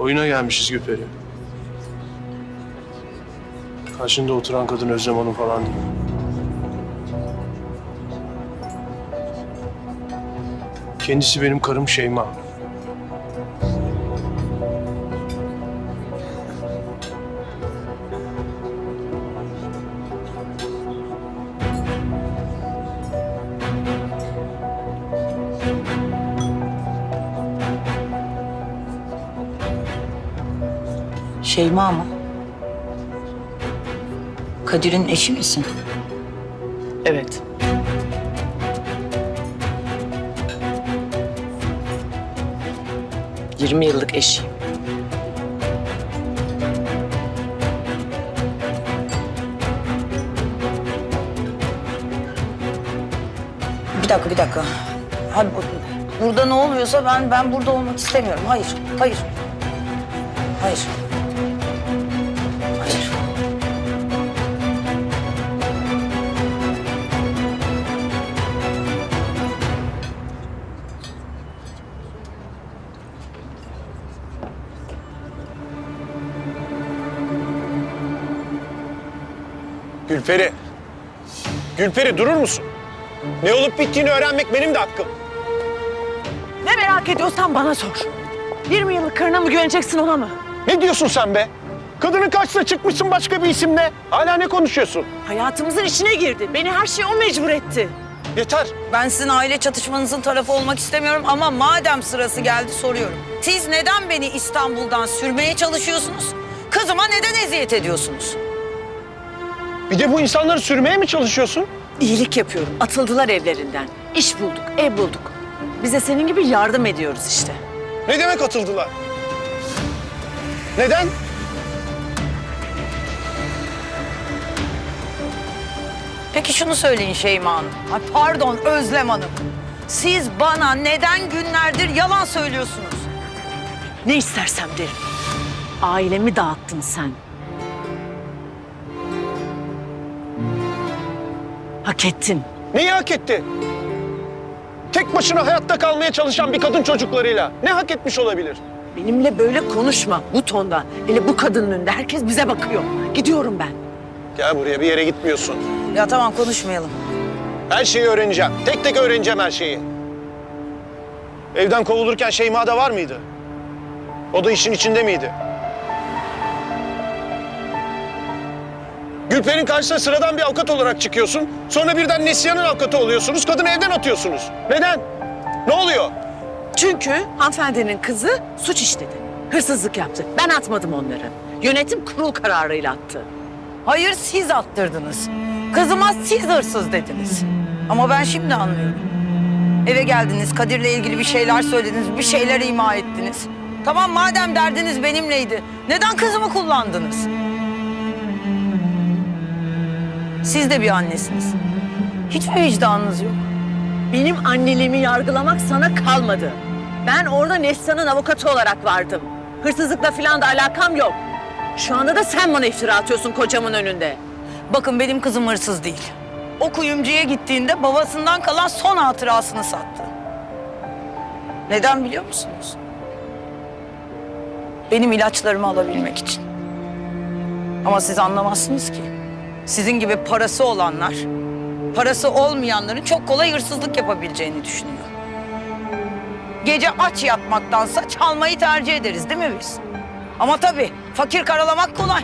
Oyuna gelmişiz Gülperi. Karşında oturan kadın Özlem Hanım falan değil. Kendisi benim karım Şeyma. Şeyma mı? Kadir'in eşi misin? Evet. Yirmi yıllık eşiyim. Bir dakika, bir dakika. Bu- burada ne oluyorsa ben ben burada olmak istemiyorum. Hayır. Hayır. Hayır. Gülperi. Gülperi durur musun? Ne olup bittiğini öğrenmek benim de hakkım. Ne merak ediyorsan bana sor. 20 yıllık karına mı güveneceksin ona mı? Ne diyorsun sen be? Kadının karşısına çıkmışsın başka bir isimle. Hala ne konuşuyorsun? Hayatımızın içine girdi. Beni her şeye o mecbur etti. Yeter. Ben sizin aile çatışmanızın tarafı olmak istemiyorum ama madem sırası geldi soruyorum. Siz neden beni İstanbul'dan sürmeye çalışıyorsunuz? Kızıma neden eziyet ediyorsunuz? Bir de bu insanları sürmeye mi çalışıyorsun? İyilik yapıyorum. Atıldılar evlerinden. İş bulduk, ev bulduk. Biz de senin gibi yardım ediyoruz işte. Ne demek atıldılar? Neden? Peki şunu söyleyin Şeyma Hanım. Ay pardon Özlem Hanım. Siz bana neden günlerdir yalan söylüyorsunuz? Ne istersem derim. Ailemi dağıttın sen. Hak ettin. Neyi hak etti? Tek başına hayatta kalmaya çalışan bir kadın çocuklarıyla ne hak etmiş olabilir? Benimle böyle konuşma bu tonda. Hele bu kadının önünde herkes bize bakıyor. Gidiyorum ben. Gel buraya bir yere gitmiyorsun. Ya tamam konuşmayalım. Her şeyi öğreneceğim. Tek tek öğreneceğim her şeyi. Evden kovulurken Şeyma da var mıydı? O da işin içinde miydi? Gülper'in karşısına sıradan bir avukat olarak çıkıyorsun. Sonra birden Neslihan'ın avukatı oluyorsunuz. Kadını evden atıyorsunuz. Neden? Ne oluyor? Çünkü hanımefendinin kızı suç işledi. Hırsızlık yaptı. Ben atmadım onları. Yönetim kurul kararıyla attı. Hayır siz attırdınız. Kızıma siz hırsız dediniz. Ama ben şimdi anlıyorum. Eve geldiniz, Kadir'le ilgili bir şeyler söylediniz, bir şeyler ima ettiniz. Tamam madem derdiniz benimleydi, neden kızımı kullandınız? Siz de bir annesiniz. Hiç mi vicdanınız yok? Benim anneliğimi yargılamak sana kalmadı. Ben orada Neslihan'ın avukatı olarak vardım. Hırsızlıkla falan da alakam yok. Şu anda da sen bana iftira atıyorsun kocamın önünde. Bakın benim kızım hırsız değil. O kuyumcuya gittiğinde babasından kalan son hatırasını sattı. Neden biliyor musunuz? Benim ilaçlarımı alabilmek için. Ama siz anlamazsınız ki. Sizin gibi parası olanlar, parası olmayanların çok kolay hırsızlık yapabileceğini düşünüyor. Gece aç yatmaktansa çalmayı tercih ederiz değil mi biz? Ama tabii fakir karalamak kolay.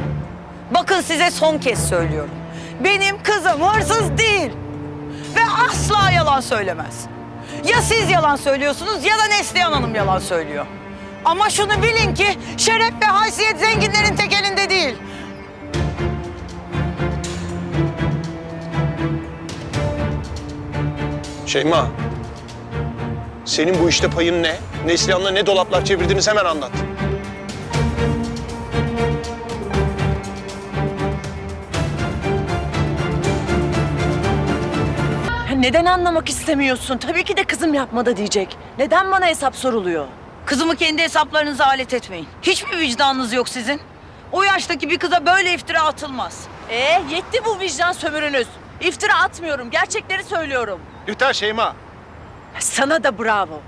Bakın size son kez söylüyorum. Benim kızım hırsız değil. Ve asla yalan söylemez. Ya siz yalan söylüyorsunuz ya da Neslihan Hanım yalan söylüyor. Ama şunu bilin ki şeref ve haysiyet zenginlerin tek elinde değil. Şeyma. Senin bu işte payın ne? Neslihan'la ne dolaplar çevirdiniz hemen anlat. Ya neden anlamak istemiyorsun? Tabii ki de kızım yapmadı diyecek. Neden bana hesap soruluyor? Kızımı kendi hesaplarınıza alet etmeyin. Hiç mi vicdanınız yok sizin? O yaştaki bir kıza böyle iftira atılmaz. Ee, yetti bu vicdan sömürünüz. İftira atmıyorum, gerçekleri söylüyorum. Yeter Şeyma. Sana da bravo.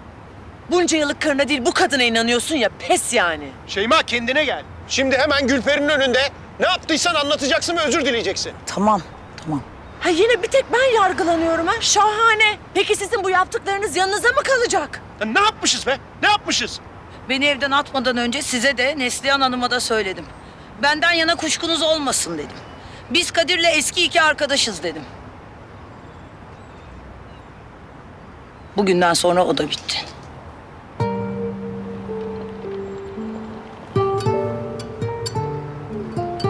Bunca yıllık karına değil bu kadına inanıyorsun ya pes yani. Şeyma kendine gel. Şimdi hemen Gülper'in önünde ne yaptıysan anlatacaksın ve özür dileyeceksin. Tamam, tamam. Ha yine bir tek ben yargılanıyorum ha. Şahane. Peki sizin bu yaptıklarınız yanınıza mı kalacak? Ya ne yapmışız be? Ne yapmışız? Beni evden atmadan önce size de Neslihan Hanım'a da söyledim. Benden yana kuşkunuz olmasın dedim. Biz Kadir'le eski iki arkadaşız dedim. Bugünden sonra o da bitti.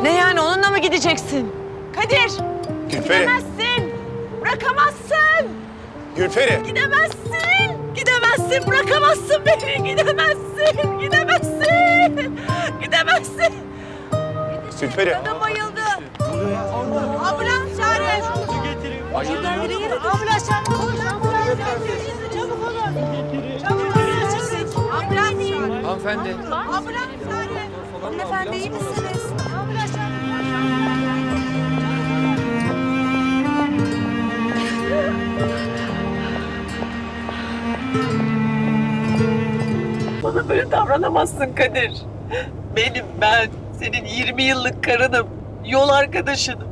Ne yani onunla mı gideceksin? Kadir Gülperi. gidemezsin. Bırakamazsın. Gülperi. Gidemezsin. Gidemezsin. Bırakamazsın beni. Gidemezsin. Gidemezsin. Gidemezsin. Gülperi. Kadın bayıldı. Ambulans çağırın. Ambulans çağırın. Ambulans çağırın. Çabuk olun. Çabuk olun. Ambulans çağırın. Hanımefendi. Ambulans. Hanımefendi iyi misiniz? Ambulans. Bana böyle davranamazsın Kadir. Benim ben, senin 20 yıllık karınım, yol arkadaşınım.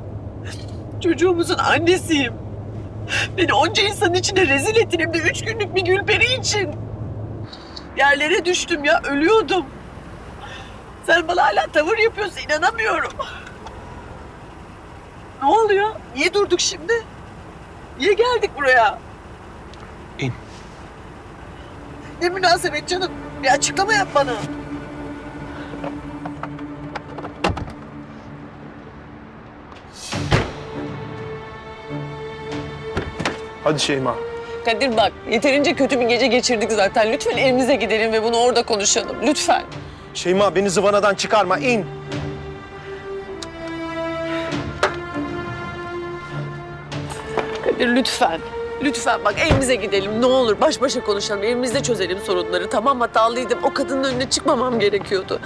Çocuğumuzun annesiyim. Beni onca insanın içine rezil ettin hem de üç günlük bir Gülperi için. Yerlere düştüm ya, ölüyordum. Sen bana hala tavır yapıyorsun, inanamıyorum. Ne oluyor? Niye durduk şimdi? Niye geldik buraya? İn. Ne münasebet canım? Bir açıklama yap bana. Hadi Şeyma. Kadir bak yeterince kötü bir gece geçirdik zaten. Lütfen evimize gidelim ve bunu orada konuşalım. Lütfen. Şeyma beni zıvanadan çıkarma. in. Kadir lütfen. Lütfen bak evimize gidelim ne olur baş başa konuşalım. Evimizde çözelim sorunları. Tamam hatalıydım. O kadının önüne çıkmamam gerekiyordu.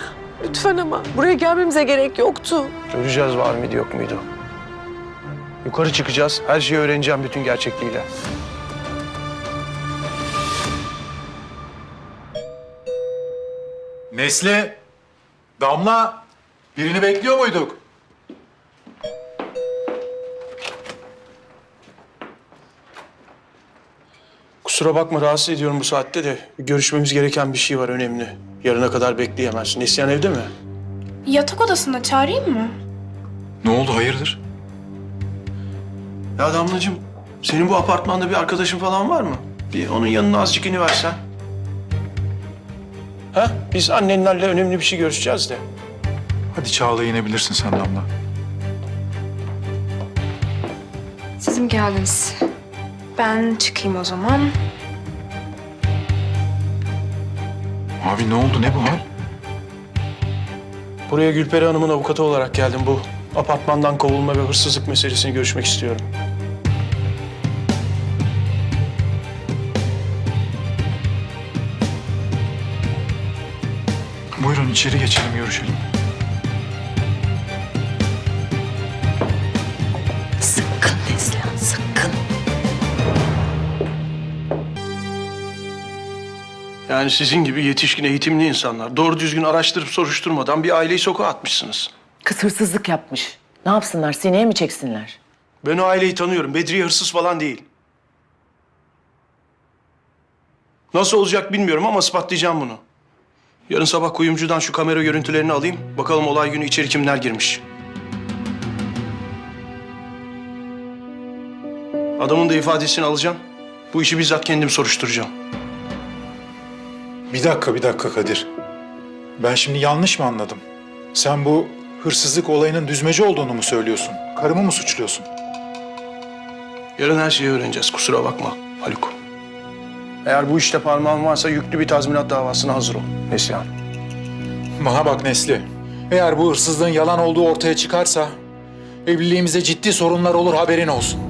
Lütfen ama buraya gelmemize gerek yoktu. Göreceğiz var mıydı yok muydu. Yukarı çıkacağız. Her şeyi öğreneceğim bütün gerçekliğiyle. Nesli, Damla, birini bekliyor muyduk? Kusura bakma rahatsız ediyorum bu saatte de. Görüşmemiz gereken bir şey var önemli. Yarına kadar bekleyemez. Neslihan evde mi? Yatak odasında çağırayım mı? Ne oldu, hayırdır? Ya Damlacığım, senin bu apartmanda bir arkadaşın falan var mı? Bir onun yanına azıcık iniversen. Ha? Biz annenlerle önemli bir şey görüşeceğiz de. Hadi Çağla'ya inebilirsin sen Damla. Siz mi geldiniz? Ben çıkayım o zaman. Abi ne oldu, ne bu hal? Buraya Gülperi Hanım'ın avukatı olarak geldim. Bu apartmandan kovulma ve hırsızlık meselesini görüşmek istiyorum. Buyurun içeri geçelim, görüşelim. Sakın Neslihan, sakın. Yani sizin gibi yetişkin eğitimli insanlar doğru düzgün araştırıp soruşturmadan bir aileyi sokağa atmışsınız. Kız hırsızlık yapmış. Ne yapsınlar? Sineye mi çeksinler? Ben o aileyi tanıyorum. Bedriye hırsız falan değil. Nasıl olacak bilmiyorum ama ispatlayacağım bunu. Yarın sabah kuyumcudan şu kamera görüntülerini alayım. Bakalım olay günü içeri kimler girmiş. Adamın da ifadesini alacağım. Bu işi bizzat kendim soruşturacağım. Bir dakika, bir dakika Kadir. Ben şimdi yanlış mı anladım? Sen bu hırsızlık olayının düzmece olduğunu mu söylüyorsun? Karımı mı suçluyorsun? Yarın her şeyi öğreneceğiz. Kusura bakma Haluk. Eğer bu işte parmağın varsa yüklü bir tazminat davasına hazır ol Neslihan. Bana bak Nesli. Eğer bu hırsızlığın yalan olduğu ortaya çıkarsa... ...evliliğimizde ciddi sorunlar olur haberin olsun.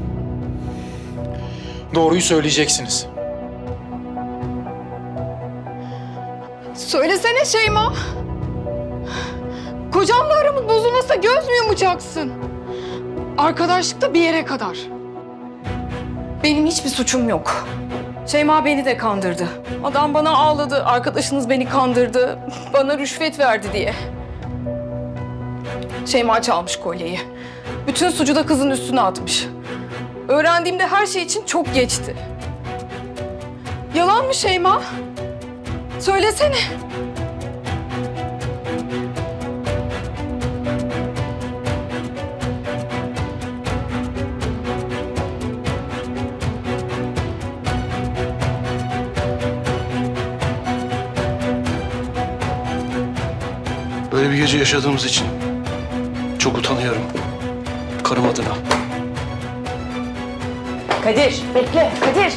Doğruyu söyleyeceksiniz. Söylesene Şeyma. Kocamla aramız bozulmasa göz mü yumacaksın? Arkadaşlık da bir yere kadar. Benim hiçbir suçum yok. Şeyma beni de kandırdı. Adam bana ağladı. Arkadaşınız beni kandırdı. Bana rüşvet verdi diye. Şeyma çalmış kolyeyi. Bütün suçu da kızın üstüne atmış. Öğrendiğimde her şey için çok geçti. Yalan mı Şeyma? Söylesene. Gece yaşadığımız için çok utanıyorum. Karım adına. Kadir bekle Kadir.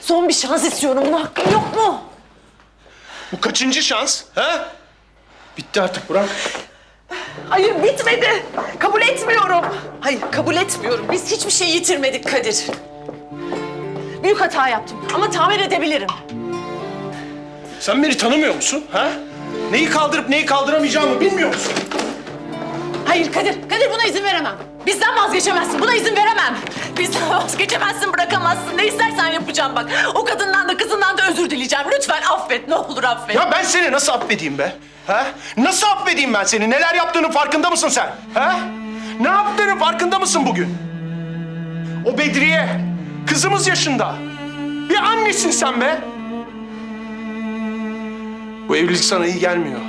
Son bir şans istiyorum. Buna hakkın yok mu? Bu kaçıncı şans? Ha? Bitti artık bırak. Hayır bitmedi. Kabul etmiyorum. Hayır kabul etmiyorum. Biz hiçbir şey yitirmedik Kadir. Büyük hata yaptım ama tamir edebilirim. Sen beni tanımıyor musun? Ha? Neyi kaldırıp neyi kaldıramayacağımı bilmiyor musun? Hayır Kadir, Kadir buna izin veremem. Bizden vazgeçemezsin, buna izin veremem. Bizden vazgeçemezsin, bırakamazsın. Ne istersen yapacağım bak. O kadından da kızından da özür dileyeceğim. Lütfen affet, ne olur affet. Ya ben seni nasıl affedeyim be? Ha? Nasıl affedeyim ben seni? Neler yaptığının farkında mısın sen? Ha? Ne yaptığının farkında mısın bugün? O Bedriye, kızımız yaşında. Bir annesin sen be. Bu evlilik sana iyi gelmiyor.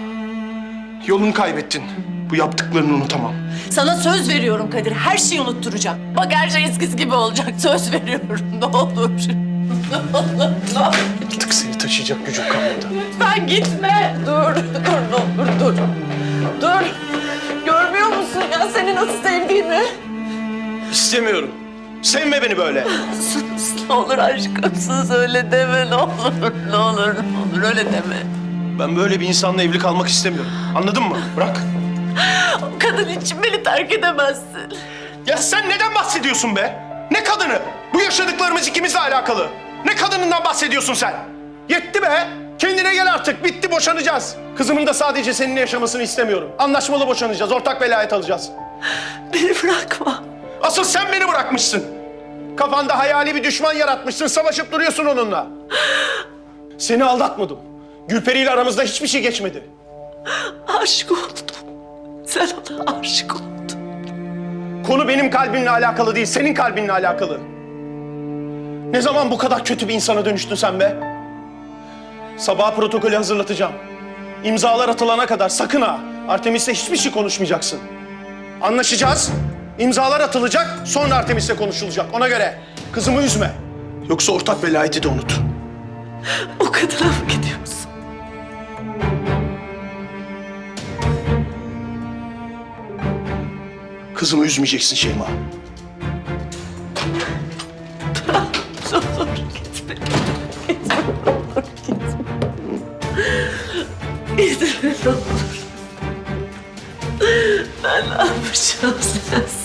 Yolunu kaybettin. Bu yaptıklarını unutamam. Sana söz veriyorum Kadir, her şeyi unutturacağım. Bak her şey eskisi gibi olacak, söz veriyorum. Ne olur. Ne olur, ne olur. Artık seni taşıyacak gücüm kalmadı. Lütfen gitme. Dur, dur ne olur dur. Dur. Görmüyor musun ya seni nasıl sevdiğimi? İstemiyorum. Sevme beni böyle. Sus, ne olur aşkımsız öyle deme ne olur. Ne olur, ne olur öyle deme. Ben böyle bir insanla evli kalmak istemiyorum. Anladın mı? Bırak. O kadın için beni terk edemezsin. Ya sen neden bahsediyorsun be? Ne kadını? Bu yaşadıklarımız ikimizle alakalı. Ne kadınından bahsediyorsun sen? Yetti be. Kendine gel artık. Bitti boşanacağız. Kızımın da sadece seninle yaşamasını istemiyorum. Anlaşmalı boşanacağız. Ortak velayet alacağız. Beni bırakma. Asıl sen beni bırakmışsın. Kafanda hayali bir düşman yaratmışsın. Savaşıp duruyorsun onunla. Seni aldatmadım. Gülperi ile aramızda hiçbir şey geçmedi. Aşık oldum. Sen ona aşık oldun. Konu benim kalbimle alakalı değil, senin kalbinle alakalı. Ne zaman bu kadar kötü bir insana dönüştün sen be? Sabah protokolü hazırlatacağım. İmzalar atılana kadar sakın ha Artemis'le hiçbir şey konuşmayacaksın. Anlaşacağız. İmzalar atılacak, sonra Artemis'le konuşulacak. Ona göre kızımı üzme. Yoksa ortak velayeti de unut. O kadına mı gidiyorsun? Kızımı üzmeyeceksin Şeyma. Olur gitme. Gitme, ne olur gitme. Gitme ne olur. Ben ne yapacağım sensiz?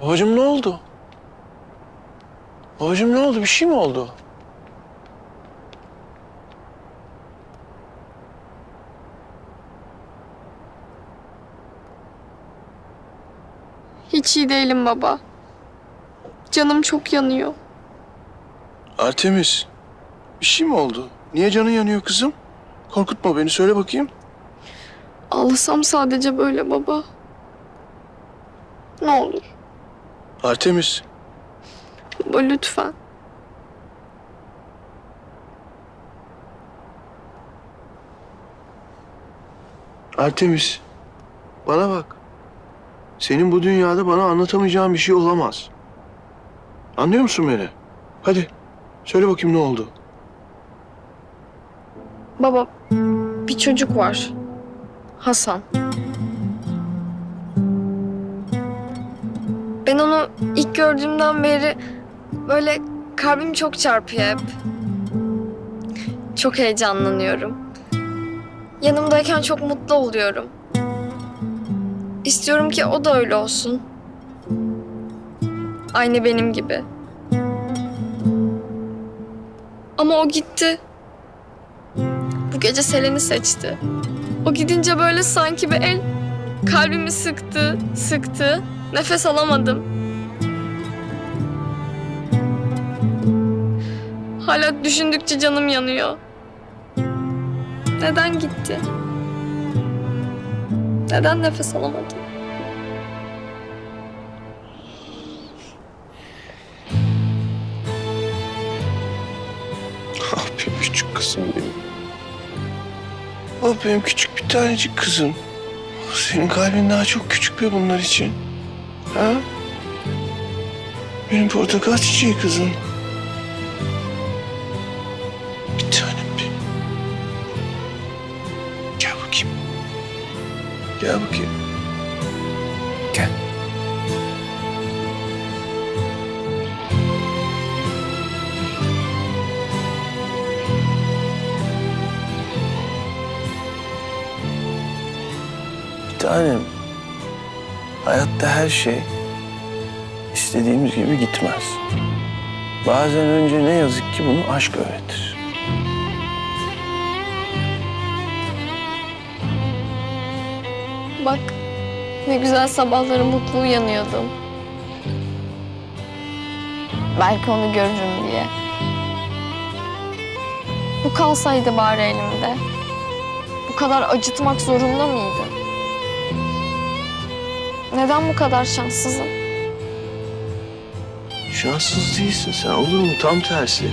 Babacığım ne oldu? Babacığım ne oldu? Bir şey mi oldu? Hiç iyi değilim baba. Canım çok yanıyor. Artemis, bir şey mi oldu? Niye canın yanıyor kızım? Korkutma beni, söyle bakayım. Ağlasam sadece böyle baba. Ne olur Artemis, baba lütfen. Artemis. Bana bak. Senin bu dünyada bana anlatamayacağın bir şey olamaz. Anlıyor musun beni? Hadi, söyle bakayım ne oldu? Baba bir çocuk var. Hasan. Ben onu ilk gördüğümden beri böyle kalbim çok çarpıyor hep. Çok heyecanlanıyorum. Yanımdayken çok mutlu oluyorum. İstiyorum ki o da öyle olsun. Aynı benim gibi. Ama o gitti. Bu gece Selen'i seçti. O gidince böyle sanki bir el kalbimi sıktı, sıktı. Nefes alamadım. Hala düşündükçe canım yanıyor. Neden gitti? Neden nefes alamadım? Ah benim küçük kızım benim. Ah benim küçük bir tanecik kızım. Senin kalbin daha çok küçük be bunlar için. Ha? Benim portakal çiçeği kızım. Her şey istediğimiz gibi gitmez. Bazen önce ne yazık ki bunu aşk öğretir. Bak ne güzel sabahları mutlu uyanıyordum. Belki onu görürüm diye. Bu kalsaydı bari elimde. Bu kadar acıtmak zorunda mıydı? Neden bu kadar şanssızım? Şanssız değilsin sen olur mu? Tam tersi.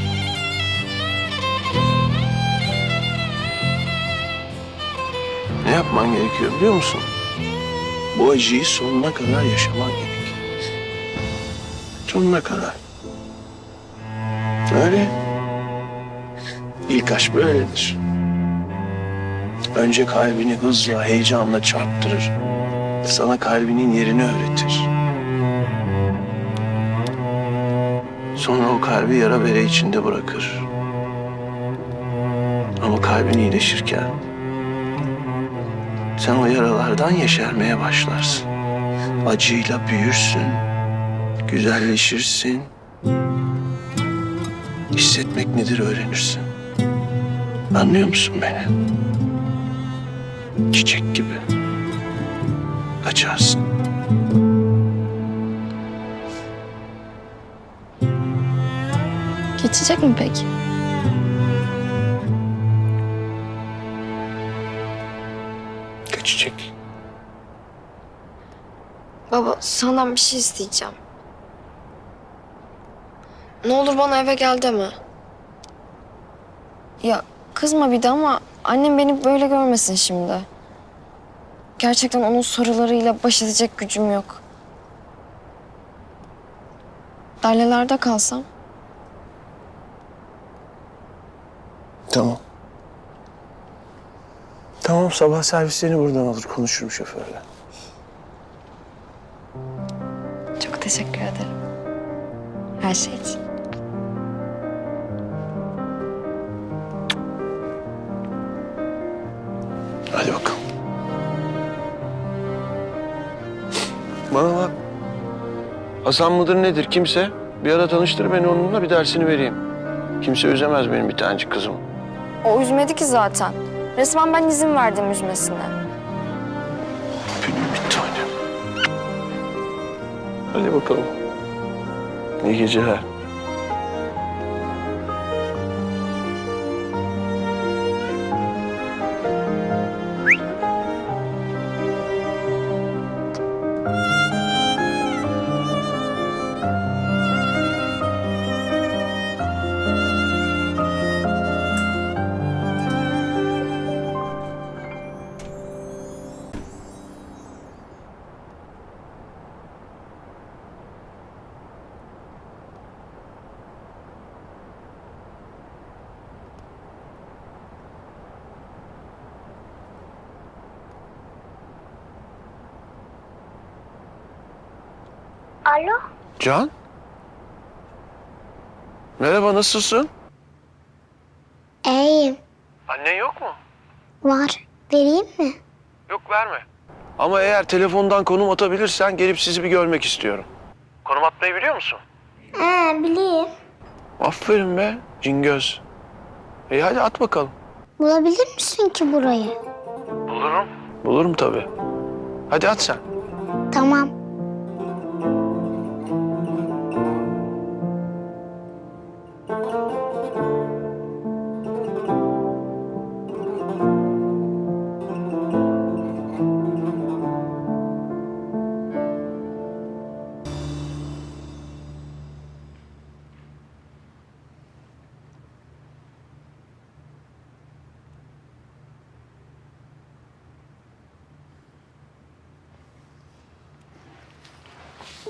Ne yapman gerekiyor biliyor musun? Bu acıyı sonuna kadar yaşaman gerekiyor. Sonuna kadar. Öyle. İlk aşk böyledir. Önce kalbini hızla, heyecanla çarptırır. Sana kalbinin yerini öğretir. Sonra o kalbi yara bere içinde bırakır. Ama kalbin iyileşirken sen o yaralardan yeşermeye başlarsın. Acıyla büyürsün, güzelleşirsin. Hissetmek nedir öğrenirsin. Anlıyor musun beni? Çiçek gibi açarsın. Geçecek mi peki? Geçecek. Baba senden bir şey isteyeceğim. Ne olur bana eve gel deme. Ya kızma bir de ama annem beni böyle görmesin şimdi. Gerçekten onun sorularıyla baş edecek gücüm yok. Derlelerde kalsam. Tamam. Tamam sabah servislerini buradan alır konuşurum şoförle. Çok teşekkür ederim. Her şey için. Hasan mıdır nedir kimse? Bir ara tanıştır beni onunla bir dersini vereyim. Kimse üzemez benim bir tanecik kızım. O üzmedi ki zaten. Resmen ben izin verdim üzmesine. Benim bir tanem. Hadi bakalım. İyi geceler. Can? Merhaba nasılsın? iyiyim. Annen yok mu? Var. Vereyim mi? Yok verme. Ama eğer telefondan konum atabilirsen gelip sizi bir görmek istiyorum. Konum atmayı biliyor musun? Ee, bileyim. Aferin be cingöz. İyi hadi at bakalım. Bulabilir misin ki burayı? Bulurum. Bulurum tabii. Hadi at sen. Tamam.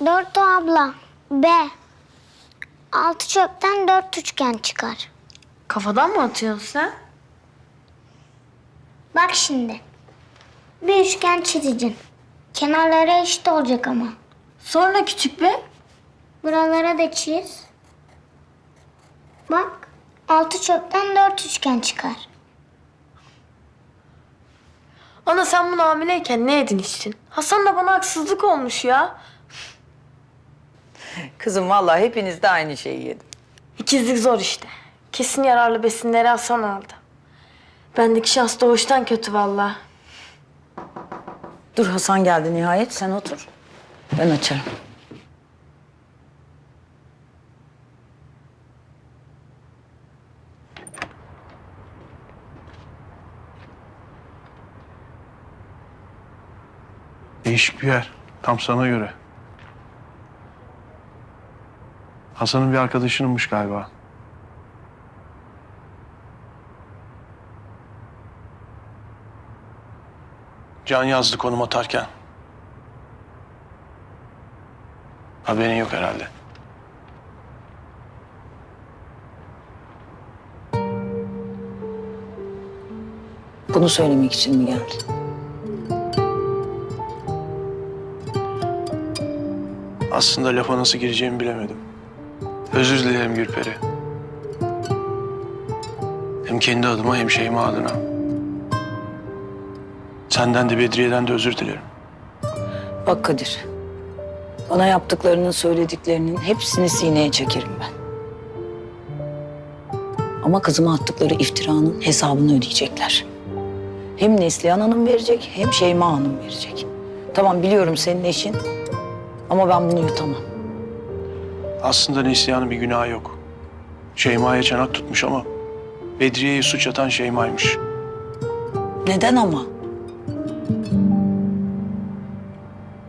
Dört o abla. B. Altı çöpten dört üçgen çıkar. Kafadan mı atıyorsun sen? Bak şimdi. Bir üçgen çizeceksin. Kenarları eşit olacak ama. Sonra küçük bir. Buralara da çiz. Bak. Altı çöpten dört üçgen çıkar. Ana sen bunu hamileyken ne yedin içtin? Hasan da bana haksızlık olmuş ya. Kızım vallahi hepiniz de aynı şeyi yedin. İkizlik zor işte. Kesin yararlı besinleri Hasan aldı. Bendeki şans doğuştan kötü vallahi. Dur Hasan geldi nihayet sen otur. Ben açarım. Değişik bir yer. Tam sana göre. Hasan'ın bir arkadaşınınmış galiba. Can yazdı konum atarken. Haberin yok herhalde. Bunu söylemek için mi geldin? Aslında lafa nasıl gireceğimi bilemedim. Özür dilerim Gülperi. Hem kendi adıma hem Şeyma adına. Senden de Bedriye'den de özür dilerim. Bak Kadir. Bana yaptıklarının, söylediklerinin hepsini sineye çekerim ben. Ama kızıma attıkları iftiranın hesabını ödeyecekler. Hem Neslihan Hanım verecek hem Şeyma Hanım verecek. Tamam biliyorum senin eşin ama ben bunu yutamam. Aslında Neslihan'ın bir günahı yok. Şeyma'ya çanak tutmuş ama Bedriye'yi suç atan Şeyma'ymış. Neden ama?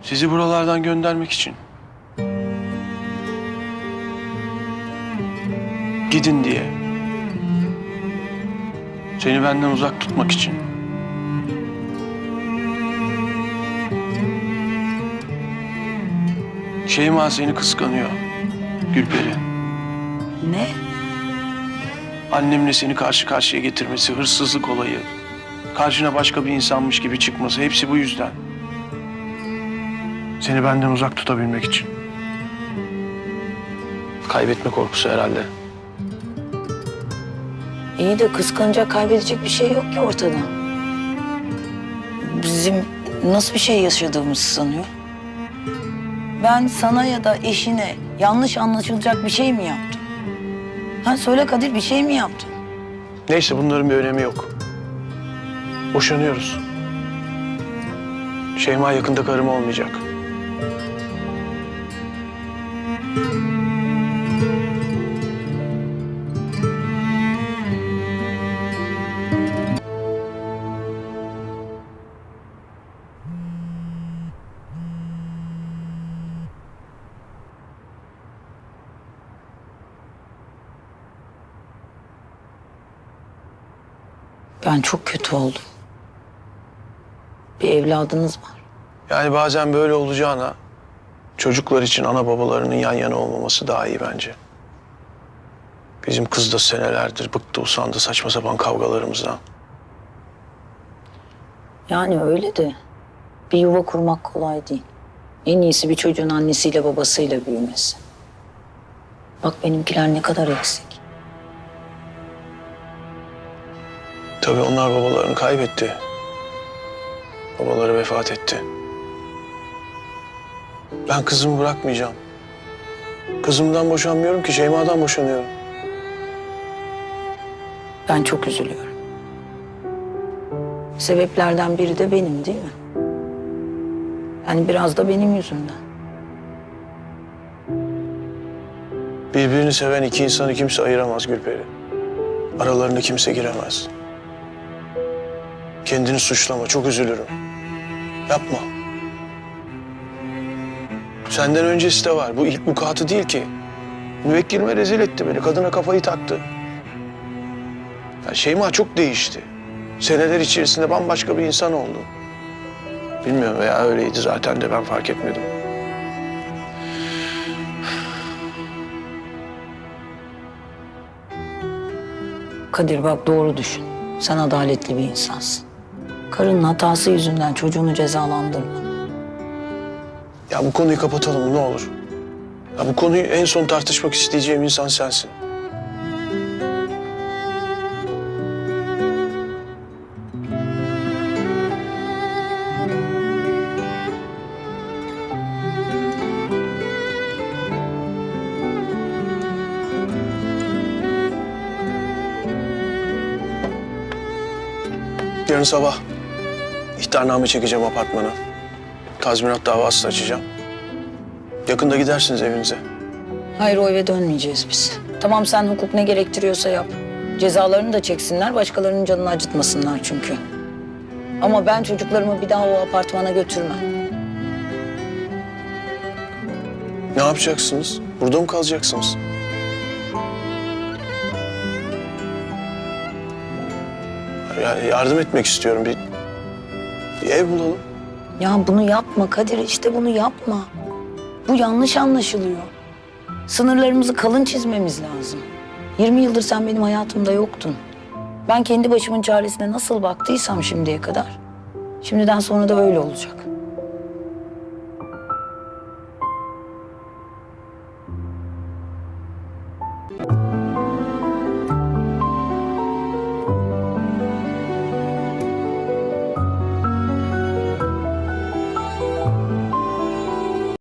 Sizi buralardan göndermek için. Gidin diye. Seni benden uzak tutmak için. Şeyma seni kıskanıyor. Gülperi. Ne? Annemle seni karşı karşıya getirmesi, hırsızlık olayı. Karşına başka bir insanmış gibi çıkması hepsi bu yüzden. Seni benden uzak tutabilmek için. Kaybetme korkusu herhalde. İyi de kıskanacak, kaybedecek bir şey yok ki ortada. Bizim nasıl bir şey yaşadığımızı sanıyor? Ben sana ya da eşine yanlış anlaşılacak bir şey mi yaptım? Ha söyle Kadir bir şey mi yaptım? Neyse bunların bir önemi yok. Boşanıyoruz. Şeyma yakında karım olmayacak. Ben çok kötü oldum. Bir evladınız var. Yani bazen böyle olacağına çocuklar için ana babalarının yan yana olmaması daha iyi bence. Bizim kız da senelerdir bıktı usandı saçma sapan kavgalarımızdan. Yani öyle de bir yuva kurmak kolay değil. En iyisi bir çocuğun annesiyle babasıyla büyümesi. Bak benimkiler ne kadar eksik. Tabii onlar babalarını kaybetti. Babaları vefat etti. Ben kızımı bırakmayacağım. Kızımdan boşanmıyorum ki Şeyma'dan boşanıyorum. Ben çok üzülüyorum. Sebeplerden biri de benim değil mi? Yani biraz da benim yüzümden. Birbirini seven iki insanı kimse ayıramaz Gülperi. Aralarına kimse giremez. Kendini suçlama, çok üzülürüm. Yapma. Senden öncesi de var. Bu ilk vukuatı değil ki. Müvekkilime rezil etti beni. Kadına kafayı taktı. Ya Şeyma çok değişti. Seneler içerisinde bambaşka bir insan oldu. Bilmiyorum veya öyleydi zaten de ben fark etmedim. Kadir bak doğru düşün. Sen adaletli bir insansın. Karının hatası yüzünden çocuğunu cezalandırma. Ya bu konuyu kapatalım ne olur. Ya bu konuyu en son tartışmak isteyeceğim insan sensin. Yarın sabah ihtarname çekeceğim apartmana. Tazminat davası açacağım. Yakında gidersiniz evinize. Hayır o eve dönmeyeceğiz biz. Tamam sen hukuk ne gerektiriyorsa yap. Cezalarını da çeksinler, başkalarının canını acıtmasınlar çünkü. Ama ben çocuklarımı bir daha o apartmana götürmem. Ne yapacaksınız? Burada mı kalacaksınız? Yani yardım etmek istiyorum. Bir, bir ev bulalım. Ya bunu yapma Kadir, işte bunu yapma. Bu yanlış anlaşılıyor. Sınırlarımızı kalın çizmemiz lazım. 20 yıldır sen benim hayatımda yoktun. Ben kendi başımın çaresine nasıl baktıysam şimdiye kadar... ...şimdiden sonra da öyle olacak.